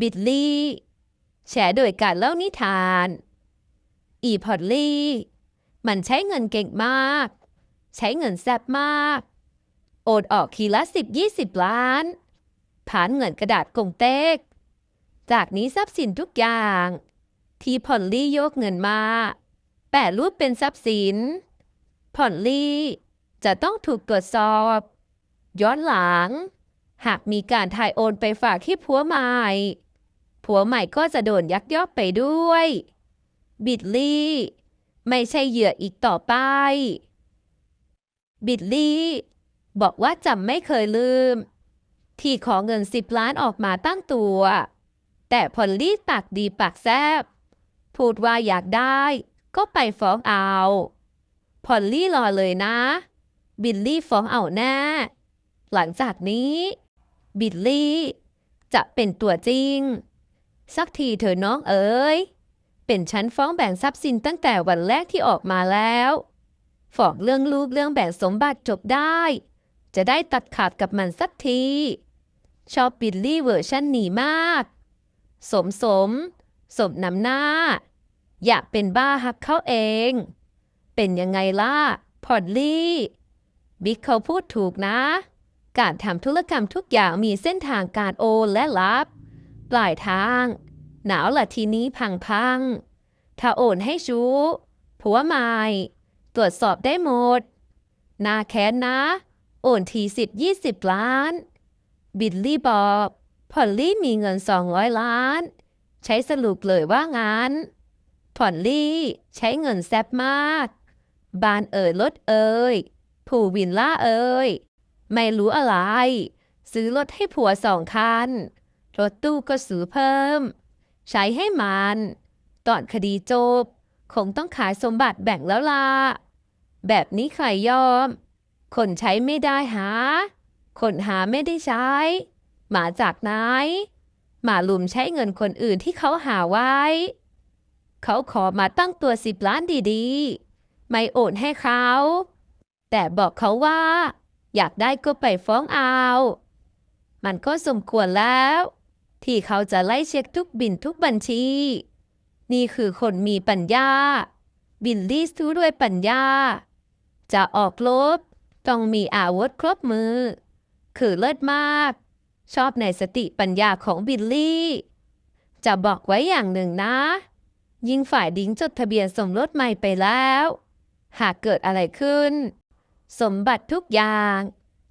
บิดลี่แฉโดยการเล่านิทาน อีพอดลี่ มันใช้เงินเก่งมาก ใช้เงินแซ่บมาก โอนออกทีละสิบยี่สิบล้าน ผ่านเงินกระดาษกงเต็ก จากนี้ทรัพย์สินทุกอย่าง ที่พอลลี่โยกเงินมา แปะรูปเป็นทรัพย์สิน พอลลี่จะต้องถูกตรวจสอบ ย้อนหลัง หากมีการถ่ายโอนไปฝากที่ผัวใหม่ ผัวใหม่ก็จะโดนยักยอกไปด้วย บิดลี่ ไม่ใช่เหยื่ออีกต่อไป บิดลี่ บอกว่าจำไม่เคยลืม ที่ขอเงินสิบล้านออกมาตั้งตัว แต่พอลลี่ปากดีปากแซบ พูดว่าอยากได้ก็ไปฟ้องเอาพอลลี่รอเลยนะ บิลลี่ฟ้องเอาแน่ หลังจากนี้ บิลลี่ จะเป็นตัวจริง สักทีเถอน้องเอ๋ย เป็นฉันฟ้องแบ่งทรัพย์สินตั้งแต่วันแรกที่ออกมาแล้วฟ้องเรื่องลูกเรื่องแบ่งสมบัติจบได้ จะได้ตัดขาดกับมันสักที ชอบบิลลี่เวอร์ชันหนีมาก สมสม สมนำหน้า อยากเป็นบ้าฮักเขาเอง เป็นยังไงล่ะ พอดลี่ บิ๊กเขาพูดถูกนะ การทำธุรกรรมทุกอย่างมีเส้นทางการโอนและรับ ปลายทาง หนาวละทีนี้พังพังถ้าโอนให้ชู้ ผัวหม่ตรวจสอบได้หมด นาแค้นนะ โอนทีสิบยี่สิบล้าน บิลลี่บอกพอลลี่มีเงินสองร้อยล้าน ใช้สรุปเลยว่างั้นพอลลี่ใช้เงินแซบมาก บานเอ่ยรถเอ่ยผู้วินล่าเอ่ยไม่รู้อะไร ซื้อรถให้ผัวสองคัน รถตู้ก็ซื้อเพิ่ม ใช้ให้มัน ตอนคดีจบ คงต้องขายสมบัติแบ่งแล้วล่ะ แบบนี้ใครยอม คนใช้ไม่ได้หา คนหาไม่ได้ใช้มาจากไหนมาลุมใช้เงินคนอื่นที่เขาหาไว้ เขาขอมาตั้งตัวสิบล้านดีๆ ไม่โอนให้เขา แต่บอกเขาว่า อยากได้ก็ไปฟ้องเอา มันก็สมควรแล้ว ที่เขาจะไล่เช็คทุกบินทุกบัญชี นี่คือคนมีปัญญา บิลลี่สู้ด้วยปัญญา จะออกลบ ต้องมีอาวุธครบมือ คือเลิศมาก ชอบในสติปัญญาของบิลลี่ จะบอกไว้อย่างหนึ่งนะ ยิ่งฝ่ายดิ้งจดทะเบียนสมรสใหม่ไปแล้ว หากเกิดอะไรขึ้น สมบัติทุกอย่าง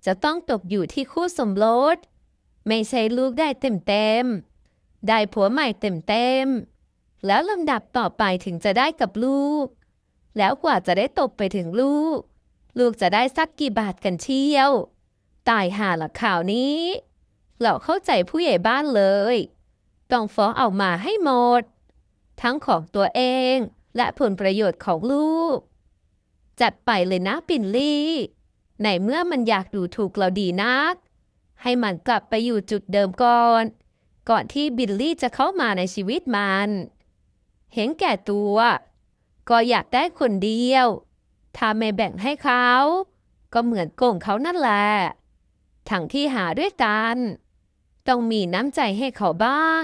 จะต้องตกอยู่ที่คู่สมรส ไม่ใช่ลูกได้เต็มเต็มได้ผัวใหม่เต็มเต็มแล้วลำดับต่อไปถึงจะได้กับลูก แล้วกว่าจะได้ตบไปถึงลูก ลูกจะได้สักกี่บาทกันเชี่ยว ตายห่าละข่าวนี้ เราเข้าใจผู้ใหญ่บ้านเลย ต้องฟ้องเอามาให้หมด ทั้งของตัวเองและผลประโยชน์ของลูก จัดไปเลยนะปิ่นลี่ ในเมื่อมันอยากดูถูกเราดีนัก ให้มันกลับไปอยู่จุดเดิมก่อน ก่อนที่บิลลี่จะเข้ามาในชีวิตมัน เห็นแก่ตัว ก็อยากได้คนเดียว ถ้าไม่แบ่งให้เขา ก็เหมือนโกงเขานั่นแหละ ทั้งที่หาด้วยกัน ต้องมีน้ำใจให้เขาบ้าง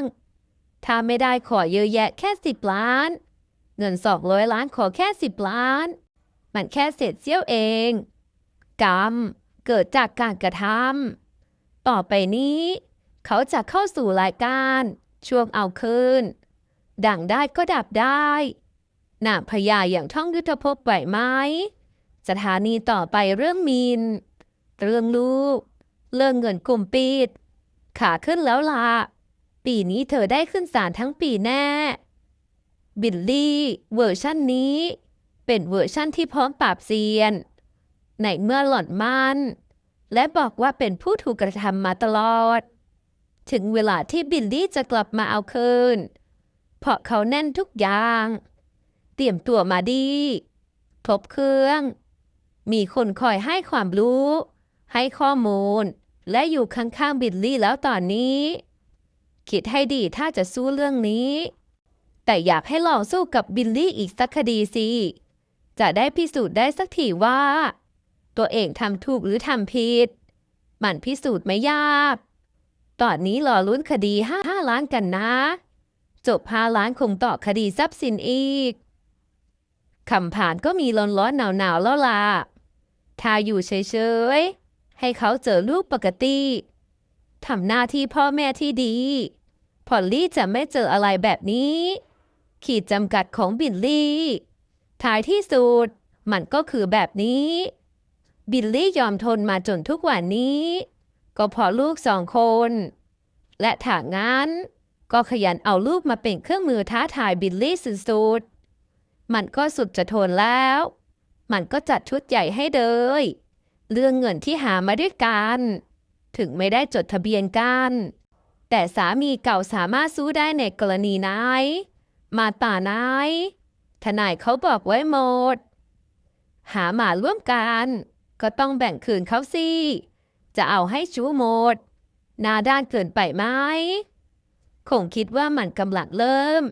ถ้าไม่ได้ขอเยอะแยะแค่สิบล้าน เงินสองร้อยล้านขอแค่สิบล้าน มันแค่เศษเสี้ยวเอง กรรมเกิดจากการกระทำ ต่อไปนี้ เขาจะเข้าสู่รายการ ช่วงเอาคืน ดังได้ก็ดับได้หน้าพญาอย่างท่องยุทธภพไหวไหมสถานีต่อไปเรื่องมีน เรื่องลูก เรื่องเงินกลุ่มปิด ขาขึ้นแล้วล่ะ ปีนี้เธอได้ขึ้นศาลทั้งปีแน่ บิลลี่เวอร์ชั่นนี้ เป็นเวอร์ชั่นที่พร้อมปราบเซียน ในเมื่อหล่อนมัน และบอกว่าเป็นผู้ถูกกระทำมาตลอด ถึงเวลาที่บิลลี่จะกลับมาเอาคืน เพราะเขาแน่นทุกอย่าง เตรียมตัวมาดีครบเครื่อง มีคนคอยให้ความรู้ ให้ข้อมูล และอยู่ข้างๆบิลลี่แล้วตอนนี้ คิดให้ดีถ้าจะสู้เรื่องนี้ แต่อยากให้ลองสู้กับบิลลี่อีกสักคดีสิ จะได้พิสูจน์ได้สักทีว่า ตัวเองทำถูกหรือทำผิด มันพิสูจน์ไม่ยาก ตอนนี้รอลุ้นคดีห้าห้าล้านกันนะ จบห้าล้านคงต่อคดีทรัพย์สินอีกคำผ่านก็มีร้อนร้อนหนาวหนาวแล้วล่ะถ้าอยู่เฉยๆ ให้เขาเจอลูกปกติ ทำหน้าที่พ่อแม่ที่ดี พอลลี่จะไม่เจออะไรแบบนี้ ขีดจำกัดของบิลลี่ ท้ายที่สุด มันก็คือแบบนี้ บิลลี่ยอมทนมาจนทุกวันนี้ ก็เพอลูกสองคน และถ้างั้น ก็ขยันเอาลูกมาเป็นเครื่องมือท้าทายบิลลี่สุดๆมันก็สุดจะทนแล้ว มันก็จัดชุดใหญ่ให้เลย เรื่องเงินที่หามาด้วยกัน ถึงไม่ได้จดทะเบียนกัน แต่สามีเก่าสามารถสู้ได้ในกรณีไหนมาตาไหนทนายเขาบอกไว้หมด หาหมาร่วมกัน ก็ต้องแบ่งคืนเขาสิ จะเอาให้ชูหมดหนาด้านเกินไปไหมคงคิดว่ามันกำลังเริ่ม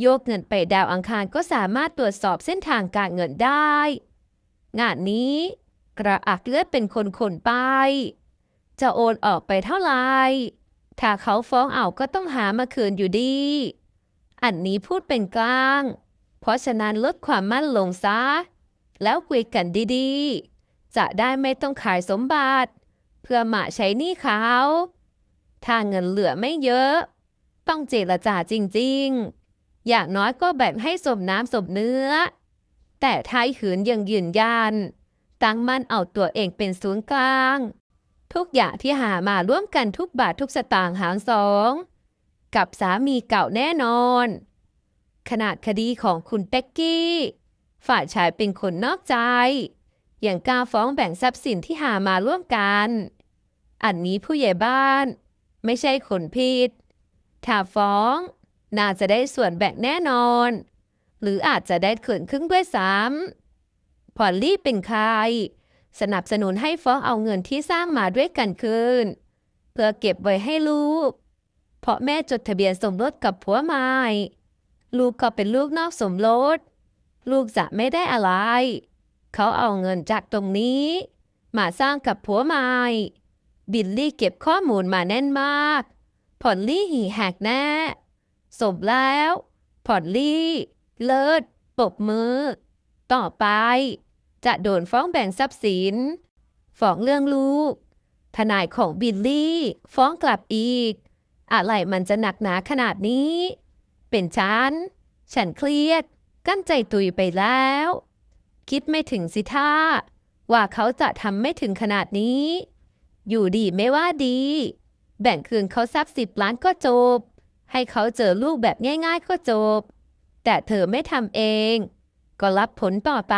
โยกเงินไปดาวอังคารก็สามารถตรวจสอบเส้นทางการเงินได้ งานนี้ กระอักเลือดเป็นคนขนไป จะโอนออกไปเท่าไหร่ถ้าเขาฟ้องเอาก็ต้องหามาคืนอยู่ดี อันนี้พูดเป็นกลาง เพราะฉะนั้นลดความมั่นลงซะ แล้วคุยกันดีๆ จะได้ไม่ต้องขายสมบัติ เพื่อมาใช้หนี้เขา ถ้าเงินเหลือไม่เยอะ ต้องเจรจาจริงๆ อย่างน้อยก็แบ่งให้สมน้ำสมเนื้อ แต่ท้ายหืนยังยืนยัน ตั้งมั่นเอาตัวเองเป็นศูนย์กลาง ทุกอย่างที่หามาร่วมกันทุกบาททุกสตางค์หารสอง กับสามีเก่าแน่นอน ขนาดคดีของคุณเป็กกี้ ฝ่ายชายเป็นคนนอกใจ อยังกล้าฟ้องแบ่งทรัพย์สินที่หามาร่วมกัน อันนี้ผู้ใหญ่บ้าน ไม่ใช่คนผิด ถ้าฟ้อง น่าจะได้ส่วนแบ่งแน่นอน หรืออาจจะได้เขินครึ่งด้วยซ้ำพอลลี่เป็นใคร สนับสนุนให้ฟ้องเอาเงินที่สร้างมาด้วยกันคืน เพื่อเก็บไว้ให้ลูก เพราะแม่จดทะเบียนสมรสกับผัวใหม่ ลูกก็เป็นลูกนอกสมรส ลูกจะไม่ได้อะไร เขาเอาเงินจากตรงนี้ มาสร้างกับผัวใหม่ บิลลี่เก็บข้อมูลมาแน่นมาก พอลลี่หีแหกแน่สมแล้ว พอลลี่ เลิศปบมือ ต่อไป จะโดนฟ้องแบ่งทรัพย์สิน ฟ้องเรื่องลูก ทนายของบิลลี่ ฟ้องกลับอีก อะไรมันจะหนักหนาขนาดนี้ เป็นฉัน ฉันเครียด กั้นใจตุยไปแล้ว คิดไม่ถึงสิท่าว่าเขาจะทำไม่ถึงขนาดนี้ อยู่ดีไม่ว่าดี แบ่งคืนเขาทรัพย์สิบล้านก็จบ ให้เขาเจอลูกแบบง่าย ๆ ก็จบ แต่เธอไม่ทำเอง ก็รับผลต่อไป